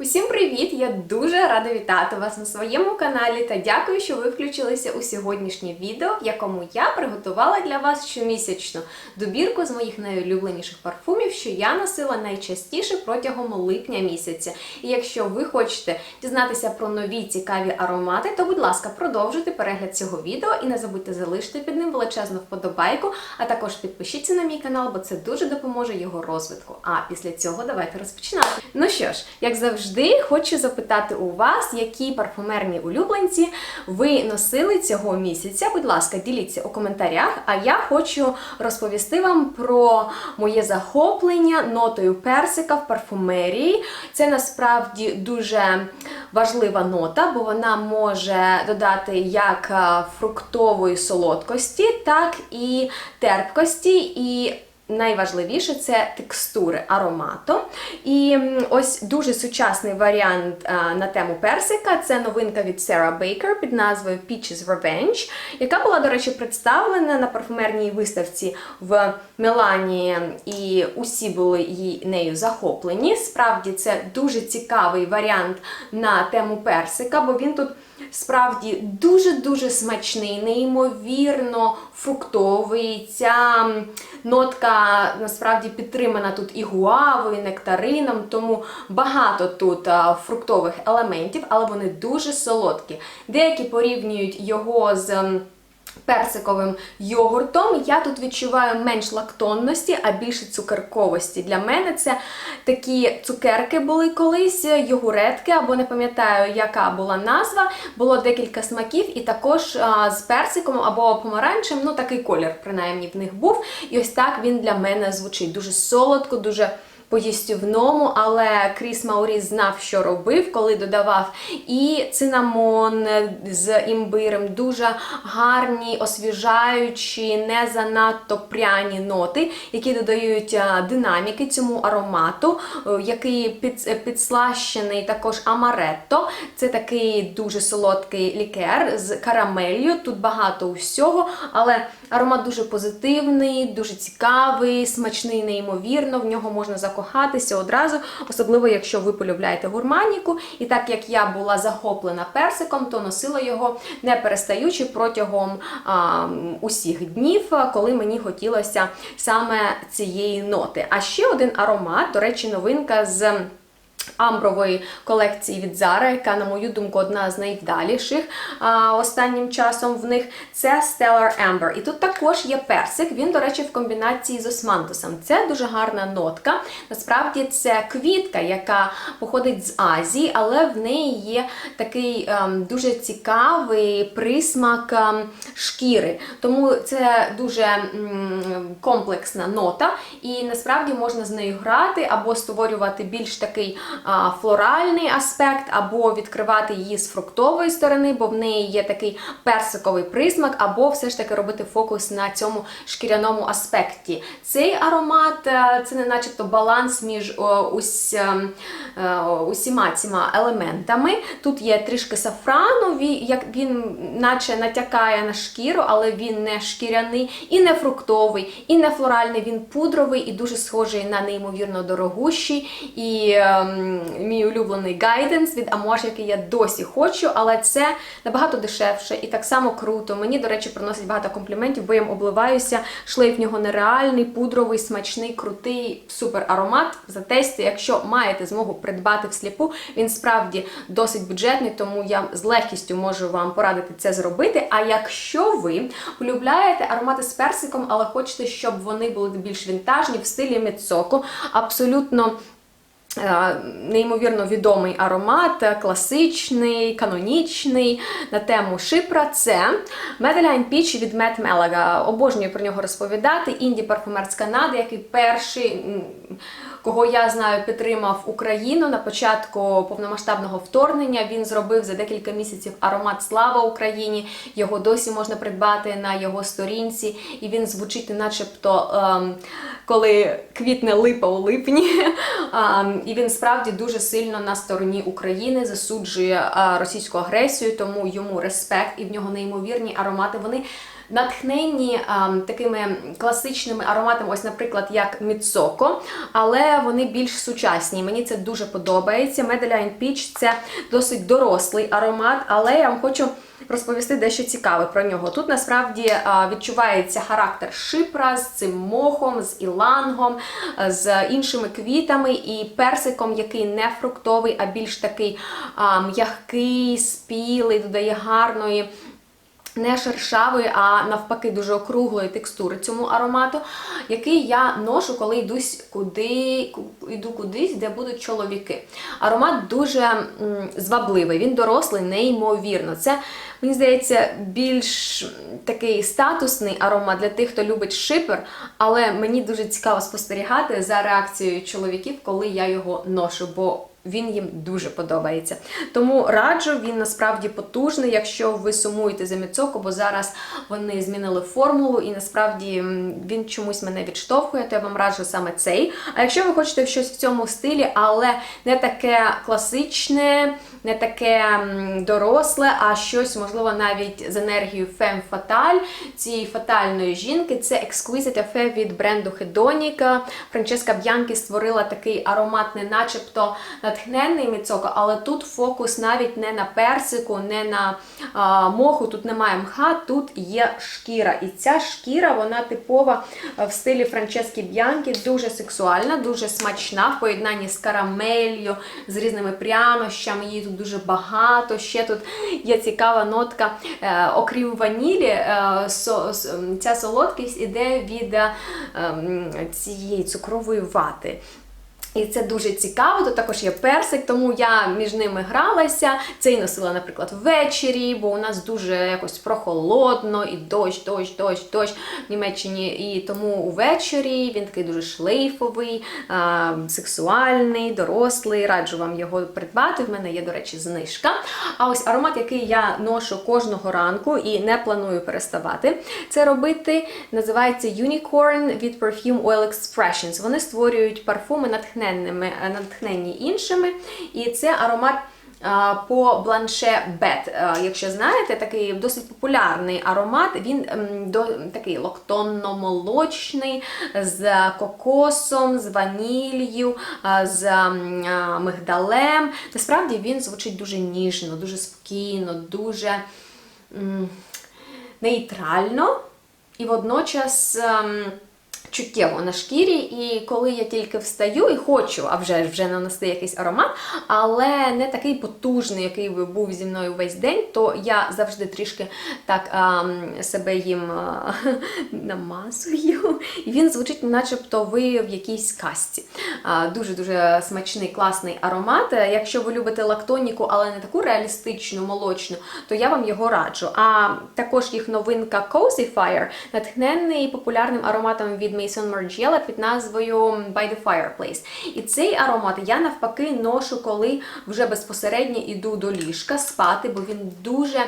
Усім привіт! Я дуже рада вітати вас на своєму каналі та дякую, що ви включилися у сьогоднішнє відео, в якому я приготувала для вас щомісячну добірку з моїх найулюбленіших парфумів, що я носила найчастіше протягом липня місяця. І якщо ви хочете дізнатися про нові цікаві аромати, то будь ласка, продовжуйте перегляд цього відео і не забудьте залишити під ним величезну вподобайку, а також підпишіться на мій канал, бо це дуже допоможе його розвитку. А після цього давайте розпочинати. Ну що ж, як завжди, хочу запитати у вас, які парфумерні улюбленці ви носили цього місяця. Будь ласка, діліться у коментарях. А я хочу розповісти вам про моє захоплення нотою персика в парфумерії. Це насправді дуже важлива нота, бо вона може додати як е, фруктової солодкості, так і терпкості. і Найважливіше це текстури аромату. І ось дуже сучасний варіант на тему персика. Це новинка від Sarah Baker під назвою Peaches Revenge, яка була, до речі, представлена на парфумерній виставці в Мілані, і усі були її нею захоплені. Справді, це дуже цікавий варіант на тему персика, бо він тут. Справді дуже-дуже смачний, неймовірно фруктовий. Ця м, насправді підтримана тут і гуавою, і нектарином, тому багато тут фруктових елементів, але вони дуже солодкі. Деякі порівнюють його з. Персиковим йогуртом я тут відчуваю менш лактонності, а більше цукерковості. Для мене це такі цукерки були колись, йогуретки, або не пам'ятаю, яка була назва. Було декілька смаків, і також а, з персиком або помаранчем, ну такий колір, принаймні, в них був. І ось так він для мене звучить. Дуже солодко, дуже по-їстівному, але Кріс Мауріс знав, що робив, коли додавав і цинамон з імбирем, дуже гарні, освіжаючі, не занадто пряні ноти, які додають динаміки цьому аромату, е, який під, підслащений також амаретто. Це такий дуже солодкий лікер з карамелью. Тут багато усього, але аромат дуже позитивний, дуже цікавий, смачний, неймовірно. В нього можна закохатися одразу, особливо якщо ви полюбляєте гурманіку. І так як я була захоплена персиком, то носила його не перестаючи протягом а, усіх днів, коли мені хотілося саме цієї ноти. А ще один аромат, до речі, новинка з. Амбрової колекції від Zara, яка, на мою думку, одна з найвдаліших а, останнім часом в них це Stellar Amber. І тут також є персик. Він, до речі, в комбінації з османтусом. Це дуже гарна нотка. Насправді це квітка, яка походить з Азії, але в неї є такий ем, дуже цікавий присмак ем, шкіри. Тому це дуже м, комплексна нота, і насправді можна з нею грати або створювати більш такий флоральний аспект, або відкривати її з фруктової сторони, бо в неї є такий персиковий присмак, або все ж таки робити фокус на цьому шкіряному аспекті. Цей аромат е, це не начебто баланс між о, ус, е, е, усіма цими елементами. Тут є трішки сафрану, як він наче натякає на шкіру, але він не шкіряний, і не фруктовий, і не флоральний, він пудровий і дуже схожий на неймовірно дорогущий. І ем, мій улюблений гайденс від Amouage, який я досі хочу, але це набагато дешевше і так само круто. Мені, до речі, приносить багато компліментів, бо я їм обливаюся. Шлейф нього нереальний, пудровий, смачний, крутий, супер аромат. Затестьте, якщо маєте змогу придбати всліпу, він справді досить бюджетний, тому я з легкістю можу вам порадити це зробити. А якщо ви полюбляєте аромати з персиком, але хочете, щоб вони були більш вінтажні в стилі Міцоко, абсолютно. Е, Неймовірно відомий аромат, класичний, канонічний на тему Шипра. Це Medellin Peach від Мет Мелага. Обожнюю про нього розповідати. Інді парфумер з Канади, який перший, кого я знаю, підтримав Україну на початку повномасштабного вторгнення. Він зробив за декілька місяців аромат Слава Україні. Його досі можна придбати на його сторінці, і він звучить, начебто, ем, коли квітне липа у липні. Ем, і він справді дуже сильно на стороні України засуджує е, російську агресію, тому йому респект і в нього неймовірні аромати. Вони натхненні а, такими класичними ароматами, ось, наприклад, як Міцоко, але вони більш сучасні. Мені це дуже подобається. Medallion Peach це досить дорослий аромат, але я вам хочу розповісти дещо цікаве про нього. Тут насправді а, відчувається характер шипра з цим мохом, з ілангом, а, з іншими квітами і персиком, який не фруктовий, а більш такий а, м'який, спілий, додає гарної. Не шершавої, а навпаки, дуже округлої текстури цьому аромату, який я ношу, коли йдусь куди, ку- йду кудись, де будуть чоловіки. Аромат дуже звабливий, він дорослий, неймовірно. Це, мені здається, більш такий статусний аромат для тих, хто любить шипер, але мені дуже цікаво спостерігати за реакцією чоловіків, коли я його ношу. бо він їм дуже подобається. Тому раджу, він насправді потужний, якщо ви сумуєте за Міцоко, бо зараз вони змінили формулу, і насправді він чомусь мене відштовхує, то я вам раджу саме цей. А якщо ви хочете щось в цьому стилі, але не таке класичне, не таке доросле, а щось, можливо, навіть з енергією Femme Fatale, цієї фатальної жінки, це Exquisite Affair від бренду Hedonic. Франческа Б'янкі створила такий аромат, не начебто натхненний міцоко, але тут фокус навіть не на персику, не на а, моху, тут немає мха, тут є шкіра. І ця шкіра, вона типова в стилі Франчески Б'янкі, дуже сексуальна, дуже смачна в поєднанні з карамелью, з різними прянощами. Її тут дуже багато. Ще тут є цікава нотка, е, окрім ванілі, е, ця солодкість іде від е, цієї цукрової вати. І це дуже цікаво. Тут також є персик, тому я між ними гралася. Цей носила, наприклад, ввечері, бо у нас дуже якось прохолодно, і дощ, дощ, дощ, дощ в Німеччині. І тому увечері він такий дуже шлейфовий, а, сексуальний, дорослий. Раджу вам його придбати. В мене є, до речі, знижка. А ось аромат, який я ношу кожного ранку і не планую переставати це робити, називається Unicorn від Perfume Oil Expressions. Вони створюють парфуми натхненними, е, натхненні іншими. І це аромат. По бланше Бет, якщо знаєте, такий досить популярний аромат. Він ем, до такий локтонно-молочний з кокосом, з ванілью, з мигдалем. Насправді він звучить дуже ніжно, дуже спокійно, дуже нейтрально і водночас. Чуттєво на шкірі, і коли я тільки встаю і хочу, а вже вже нанести якийсь аромат, але не такий потужний, який би був зі мною весь день, то я завжди трішки так ем, себе їм е, намазую. І він звучить, начебто ви в якійсь касті. Дуже дуже смачний, класний аромат. Якщо ви любите лактоніку, але не таку реалістичну, молочну, то я вам його раджу. А також їх новинка Cozy Fire, натхнений популярним ароматом від Maison Margiela під назвою By the Fireplace. І цей аромат я навпаки ношу, коли вже безпосередньо іду до ліжка спати, бо він дуже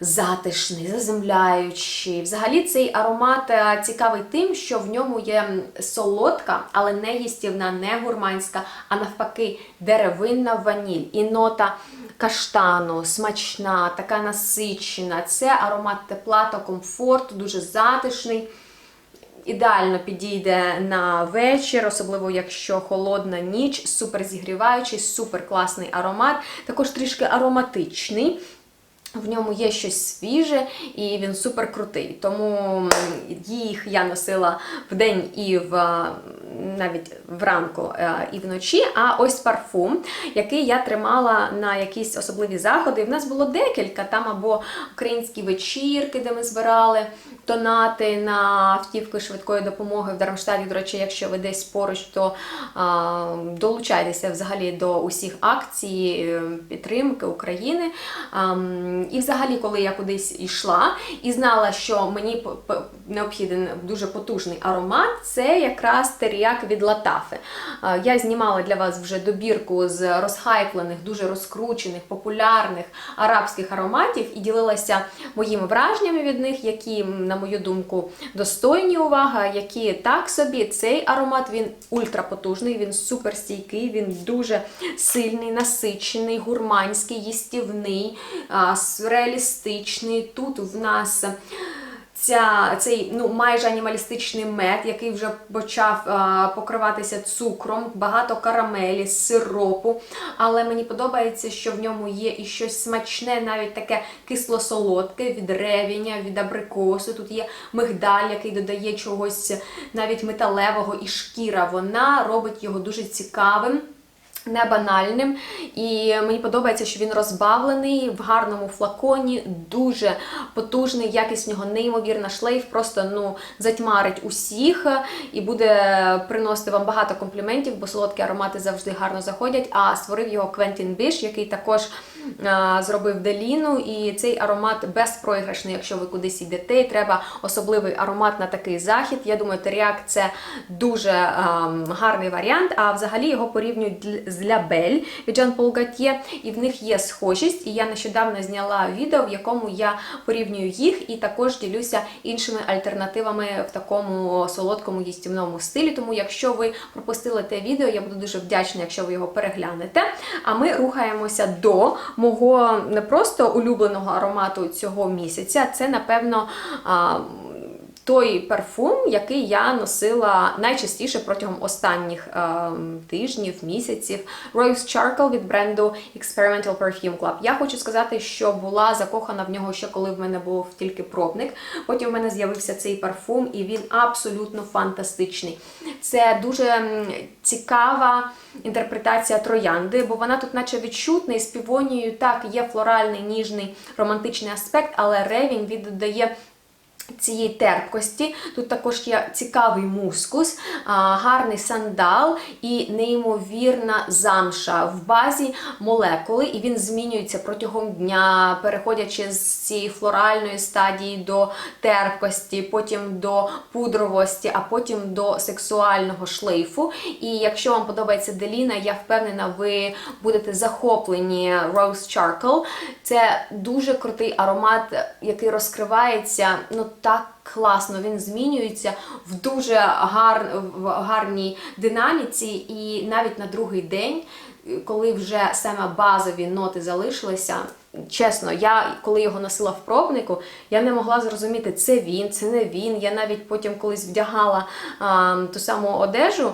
затишний, заземляючий. Взагалі цей аромат е, цікавий тим, що в ньому є солодка, але не їстівна, не гурманська, а навпаки, деревинна ваніль і нота каштану, смачна, така насичена. Це аромат тепла та комфорту, дуже затишний. Ідеально підійде на вечір, особливо якщо холодна ніч, супер зігріваючий, супер класний аромат, також трішки ароматичний. В ньому є щось свіже і він супер крутий. Тому їх я носила вдень і в навіть вранку е, і вночі. А ось парфум, який я тримала на якісь особливі заходи. І В нас було декілька там або українські вечірки, де ми збирали донати на автівки швидкої допомоги в Дармштаді. До речі, якщо ви десь поруч, то а, долучайтеся взагалі до усіх акцій е, підтримки України. А, і взагалі, коли я кудись йшла і знала, що мені необхіден дуже потужний аромат, це якраз теріак від Латафи. Я знімала для вас вже добірку з розхайплених, дуже розкручених, популярних арабських ароматів і ділилася моїми враженнями від них, які, на мою думку, достойні уваги, які так собі. Цей аромат він ультрапотужний, він суперстійкий, він дуже сильний, насичений, гурманський, їстівний, реалістичний. Тут в нас ця, цей ну майже анімалістичний мед, який вже почав а, покриватися цукром, багато карамелі, сиропу. Але мені подобається, що в ньому є і щось смачне, навіть таке кисло-солодке від ревіня, від абрикосу. Тут є мигдаль, який додає чогось навіть металевого, і шкіра. Вона робить його дуже цікавим. Не банальним, і мені подобається, що він розбавлений в гарному флаконі, дуже потужний, якість нього неймовірна шлейф, просто ну затьмарить усіх і буде приносити вам багато компліментів, бо солодкі аромати завжди гарно заходять. А створив його Квентін Біш, який також зробив Деліну. І цей аромат безпроіграшний, якщо ви кудись йдете, і треба особливий аромат на такий захід. Я думаю, Теріак це дуже гарний варіант. А взагалі його порівнюють з Лябель від Jean Paul Gaultier, і в них є схожість. І я нещодавно зняла відео, в якому я порівнюю їх і також ділюся іншими альтернативами в такому солодкому їстівному стилі. Тому, якщо ви пропустили те відео, я буду дуже вдячна, якщо ви його переглянете. А ми рухаємося до мого не просто улюбленого аромату цього місяця. Це, напевно, той парфум, який я носила найчастіше протягом останніх е, тижнів, місяців. Rose Charcoal від бренду Experimental Perfume Club. Я хочу сказати, що була закохана в нього ще коли в мене був тільки пробник. Потім в мене з'явився цей парфум, і він абсолютно фантастичний. Це дуже цікава інтерпретація троянди, бо вона тут, наче відчутна, і з півонією так є флоральний, ніжний, романтичний аспект, але ревінь віддає цієї терпкості. Тут також є цікавий мускус, гарний сандал і неймовірна замша в базі молекули, і він змінюється протягом дня, переходячи з цієї флоральної стадії до терпкості, потім до пудровості, а потім до сексуального шлейфу. І якщо вам подобається Деліна, я впевнена, ви будете захоплені Rose Charcoal. Це дуже крутий аромат, який розкривається. ну так класно, він змінюється в дуже гар, в гарній динаміці, і навіть на другий день, коли вже саме базові ноти залишилися. Чесно, я коли його носила в пробнику, я не могла зрозуміти, це він, це не він. Я навіть потім колись вдягала а, ту саму одежу,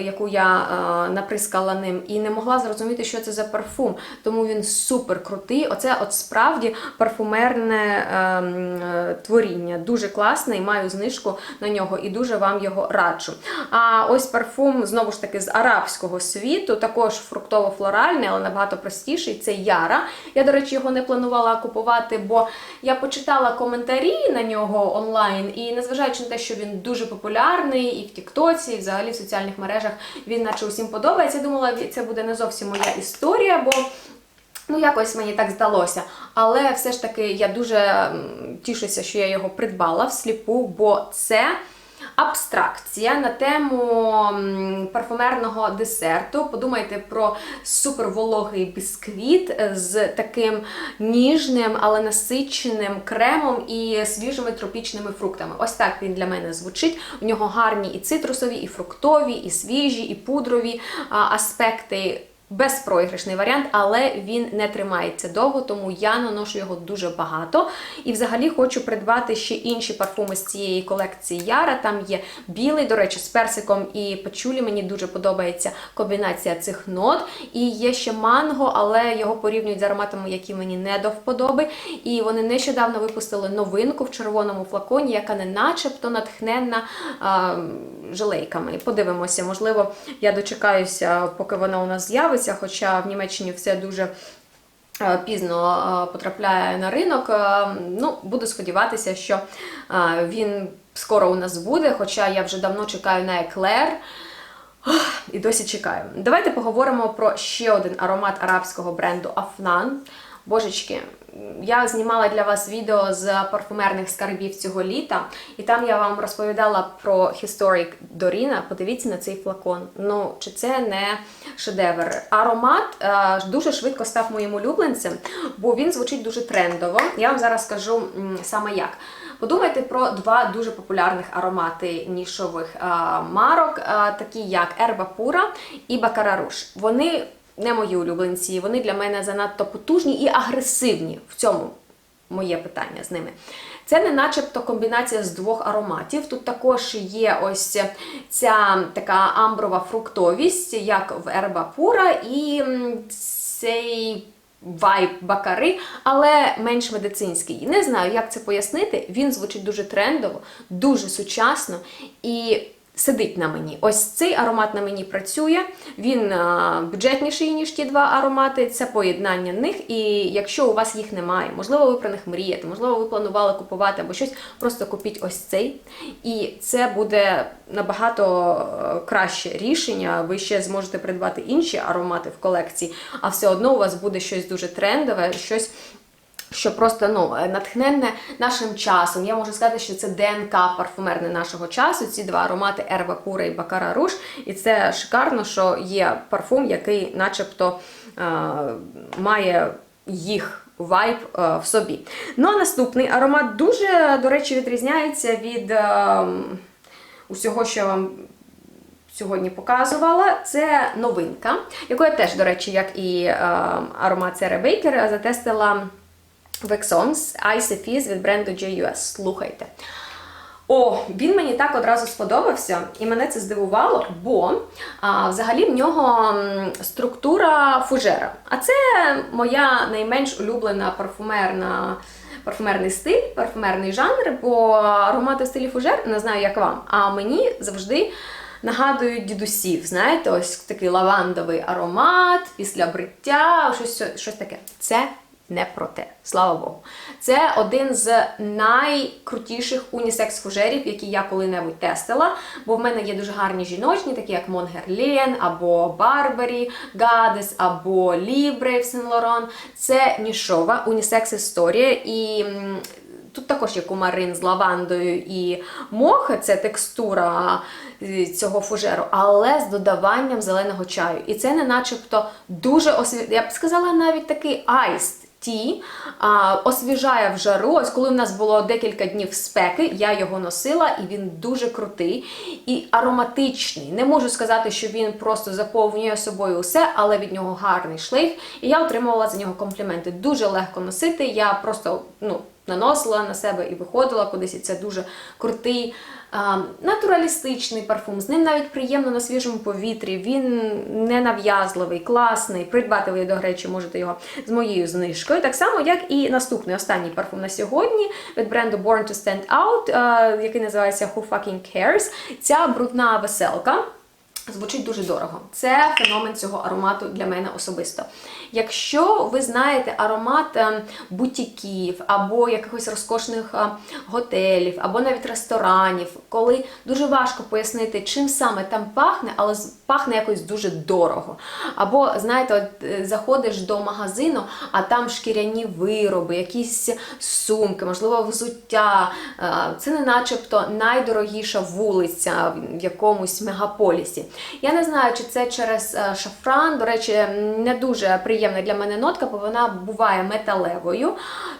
яку я а, наприскала ним, і не могла зрозуміти, що це за парфум. Тому він супер крутий. Оце от справді парфумерне ем, е, творіння. Дуже класний, маю знижку на нього і дуже вам його раджу. А ось парфум знову ж таки з арабського світу, також фруктово-флоральний, але набагато простіший. Це Яра. Я, до речі, його не планувала купувати, бо я почитала коментарі на нього онлайн, і незважаючи на те, що він дуже популярний і в Тіктоці, і взагалі в соціальних мережах він наче усім подобається. Я думала, це буде не зовсім моя історія, бо. Ну, якось мені так здалося. Але все ж таки я дуже тішуся, що я його придбала всліпу, бо це абстракція на тему парфумерного десерту. Подумайте про супервологий бісквіт з таким ніжним, але насиченим кремом і свіжими тропічними фруктами. Ось так він для мене звучить. У нього гарні і цитрусові, і фруктові, і свіжі, і пудрові аспекти. Безпроіграшний варіант, але він не тримається довго, тому я наношу його дуже багато. І взагалі хочу придбати ще інші парфуми з цієї колекції Яра. Там є білий, до речі, з персиком і пачулі. Мені дуже подобається комбінація цих нот. І є ще манго, але його порівнюють з ароматами, які мені не до вподоби. І вони нещодавно випустили новинку в червоному флаконі, яка не начебто натхненна а, желейками. Подивимося, можливо, я дочекаюся, поки вона у нас з'явиться, хоча в Німеччині все дуже. е, Пізно е, потрапляє на ринок. Е, Ну, буду сподіватися, що він скоро у нас буде, хоча я вже давно чекаю на еклер. І досі чекаю. Давайте поговоримо про ще один аромат арабського бренду Afnan. Божечки, я знімала для вас відео з парфумерних скарбів цього літа, і там я вам розповідала про Historic Dorina. Подивіться на цей флакон. Ну, чи це не шедевр? Аромат е, дуже швидко став моїм улюбленцем, бо він звучить дуже трендово. Я вам зараз скажу саме як. Подумайте про два дуже популярних аромати нішових е, марок, е, такі як Ерба Пура і Бакараруш. Вони не мої улюбленці, вони для мене занадто потужні і агресивні в цьому. моє питання з ними. Це не начебто комбінація з двох ароматів. Тут також є ось ця така амброва фруктовість, як в Ерба Пура, і цей вайб бакари, але менш медицинський. Не знаю, як це пояснити. Він звучить дуже трендово, дуже сучасно і сидить на мені. Ось цей аромат на мені працює. Він бюджетніший, ніж ті два аромати. Це поєднання них. І якщо у вас їх немає, можливо, ви про них мрієте, можливо, ви планували купувати або щось, просто купіть ось цей. І це буде набагато е, краще рішення. Ви ще зможете придбати інші аромати в колекції, а все одно у вас буде щось дуже трендове, щось. Що просто ну натхненне нашим часом. Я можу сказати, що це ДНК парфумерне нашого часу. Ці два аромати Ерба Пура і Бакара Руш. І це шикарно, що є парфум, який, начебто, е, має їх вайб е, в собі. Ну а наступний аромат дуже, до речі, відрізняється від е, усього, що я вам сьогодні показувала. Це новинка, яку я теж, до речі, як і е, аромат Sarah Baker, затестила в Exons Ice Fizz від бренду JUS. Слухайте. О, він мені так одразу сподобався, і мене це здивувало, бо а, взагалі в нього структура фужера. А це моя найменш улюблена парфумерна. Парфумерний стиль, парфумерний жанр, бо аромати в стилі фужер не знаю, як вам. А мені завжди нагадують дідусів. Знаєте, ось такий лавандовий аромат після бриття, щось, щось таке. Це не про те, слава Богу. Це один з найкрутіших унісекс-фужерів, які я коли-небудь тестила. Бо в мене є дуже гарні жіночні, такі як Монгерлен, або Барбарі, Гадес, або Лібре в Сен Лоран. Це нішова унісекс-історія. І Тут також є кумарин з лавандою і мох, це текстура е, цього фужеру, але з додаванням зеленого чаю. І це не начебто дуже осві... я б сказала, навіть такий айст. Ті освіжає в жару. Ось коли в нас було декілька днів спеки, я його носила, і він дуже крутий і ароматичний. Не можу сказати, що він просто заповнює собою усе, але від нього гарний шлейф. І я отримувала за нього компліменти. Дуже легко носити. Я просто ну, наносила на себе і виходила кудись. І це дуже крутий, натуралістичний парфум. З ним навіть приємно на свіжому повітрі. Він не нав'язливий, класний. Придбати ви, до речі, можете його з моєю знижкою. Так само, як і наступний останній парфум на сьогодні від бренду Born to Stand Out, який називається Who Fucking Cares. Ця брудна веселка. Звучить дуже дорого. Це феномен цього аромату для мене особисто. Якщо ви знаєте аромат е, бутіків або якихось розкошних е, готелів, або навіть ресторанів, коли дуже важко пояснити, чим саме там пахне, але пахне якось дуже дорого. Або, знаєте, от, е, заходиш до магазину, а там шкіряні вироби, якісь сумки, можливо, взуття. Е, Це не начебто найдорогіша вулиця в якомусь мегаполісі. Я не знаю, чи це через е, шафран. До речі, не дуже приємна для мене нотка, бо вона буває металевою.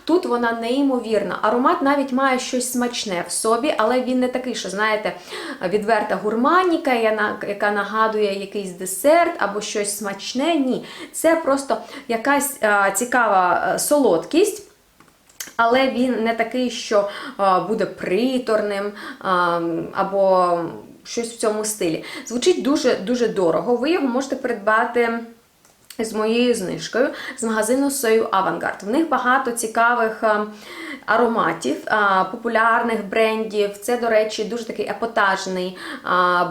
Тут вона неймовірна. Аромат навіть має щось смачне в собі, але він не такий, що знаєте, відверта гурманіка, яка нагадує якийсь десерт або щось смачне. Ні, це просто якась е, цікава е, солодкість. Але він не такий, що буде приторним або щось в цьому стилі. Звучить дуже дуже дорого. Ви його можете придбати. З моєю знижкою з магазину Сою Авангард. В них багато цікавих ароматів, популярних брендів. Це, до речі, дуже такий епатажний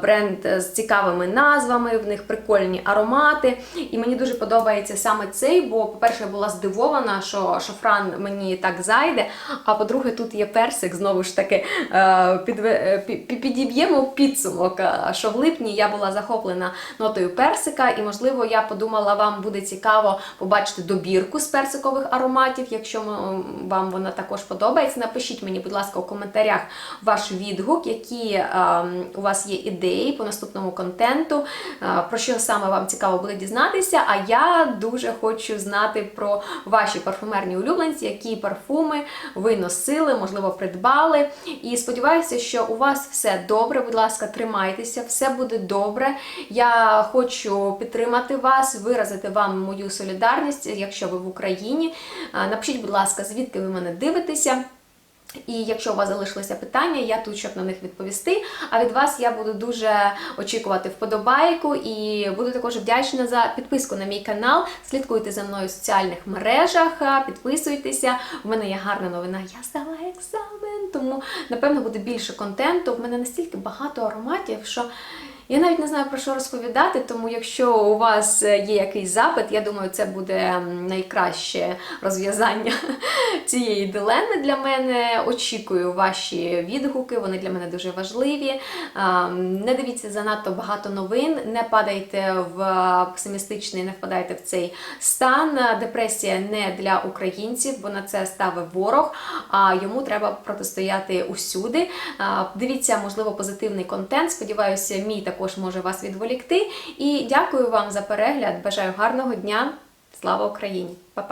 бренд з цікавими назвами. В них прикольні аромати. І мені дуже подобається саме цей, бо, по-перше, я була здивована, що шафран мені так зайде. А по-друге, тут є персик, знову ж таки, е, е, підіб'ємо підсумок. е, Що в липні я була захоплена нотою персика, і, можливо, я подумала, вам буде цікаво побачити добірку з персикових ароматів. Якщо вам вона також подобається, напишіть мені, будь ласка, у коментарях ваш відгук, які е, у вас є ідеї по наступному контенту, е, про що саме вам цікаво буде дізнатися. А я дуже хочу знати про ваші парфумерні улюбленці, які парфуми ви носили, можливо, придбали. І сподіваюся, що у вас все добре. Будь ласка, тримайтеся, все буде добре. Я хочу підтримати вас, виразити виразити вам мою солідарність, якщо ви в Україні. Напишіть, будь ласка, звідки ви мене дивитеся. І якщо у вас залишилися питання, я тут, щоб на них відповісти. А від вас я буду дуже очікувати вподобайку і буду також вдячна за підписку на мій канал. Слідкуйте за мною в соціальних мережах, підписуйтеся. У мене є гарна новина. Я здала екзамен, тому напевно буде більше контенту. В мене настільки багато ароматів, що. Я навіть не знаю про що розповідати, тому якщо у вас є якийсь запит, я думаю, це буде найкраще розв'язання цієї дилеми для мене. Очікую ваші відгуки, вони для мене дуже важливі. Не дивіться занадто багато новин, не падайте в песимістичний, не впадайте в цей стан. Депресія не для українців, бо на це ставив ворог, а йому треба протистояти усюди. Дивіться, можливо, позитивний контент. Сподіваюся, мій також може вас відволікти. І дякую вам за перегляд. Бажаю гарного дня. Слава Україні! Па-па!